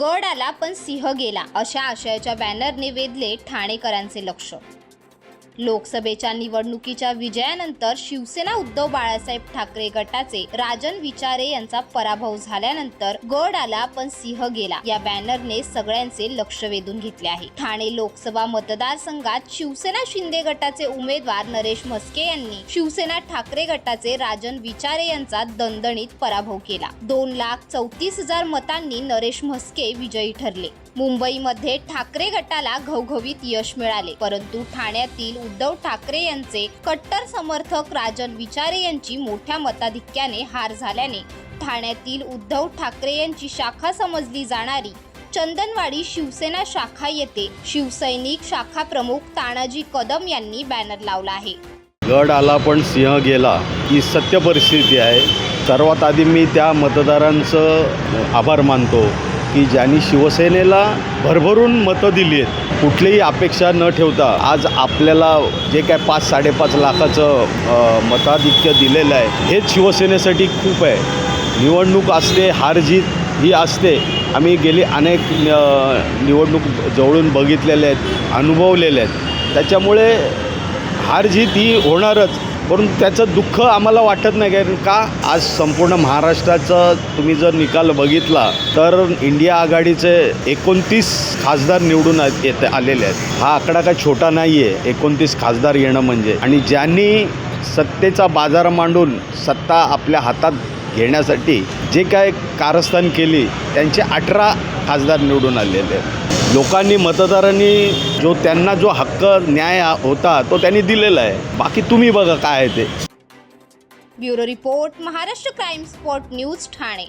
गड आला पण सिंह गेला अशा आशयाच्या बॅनरने वेधले ठाणेकरांचे लक्ष लोकसभेच्या निवडणुकीच्या विजयानंतर शिवसेना उद्धव बाळासाहेब ठाकरे गटाचे राजन विचारे यांचा पराभव झाल्यानंतर गड आला पण सिंह गेला. या बॅनरने सगळ्यांचे लक्ष वेधून घेतले आहे. ठाणे लोकसभा मतदारसंघात शिवसेना शिंदे गटाचे उमेदवार नरेश म्हस्के यांनी शिवसेना ठाकरे गटाचे राजन विचारे यांचा दणदणीत पराभव केला. दोन लाख चौतीस हजार मतांनी नरेश म्हस्के विजयी ठरले. मुंबईमध्ये ठाकरे गटाला घवघवीत यश मिळाले. परंतु ठाण्यातील उद्धव ठाकरे यांचे कट्टर समर्थक राजन विचारे यांची मोठ्या मताधिक्याने हार झाल्याने ठाण्यातील उद्धव ठाकरे यांची शाखा समजली जाणारी चंदनवाडी शिवसेना शाखा येथे शिवसैनिक शाखा प्रमुख तानाजी कदम यांनी बॅनर लावला आहे. गड आला पण सिंह गेला ही सत्य परिस्थिती आहे. सर्वात आधी मी त्या मतदारांचं आभार मानतो. की ज्यांनी शिवसेनेला भरभरून मतं दिली आहेत कुठलीही अपेक्षा न ठेवता आज आपल्याला जे काय पाच साडेपाच लाखाचं मताधिक्य दिलेलं आहे हेच शिवसेनेसाठी खूप आहे. निवडणूक असते हार जीत ही असते. आम्ही गेली अनेक निवडणूक जवळून बघितलेल्या आहेत अनुभवलेल्या आहेत. त्याच्यामुळे हार जीत ही होणारच. परंतु त्याचं दुःख आम्हाला वाटत नाही कारण का आज संपूर्ण महाराष्ट्राचा तुम्ही जर निकाल बघितला तर इंडिया आघाडीचे एकोणतीस खासदार निवडून येते येत आलेले आहेत. हा आकडा काय छोटा नाही आहे एकोणतीस खासदार येणं म्हणजे. आणि ज्यांनी सत्तेचा बाजार मांडून सत्ता आपल्या हातात घेण्यासाठी जे काय कारस्थान केली त्यांचे अठरा खासदार निवडून आलेले आहेत. लोकांनी मतदारांनी जो त्यांना जो हक्क न्याय होता तो त्यांनी दिलेला आहे. बाकी तुम्ही बघा काय आहे ते. Bureau report Maharashtra crime spot news Thane.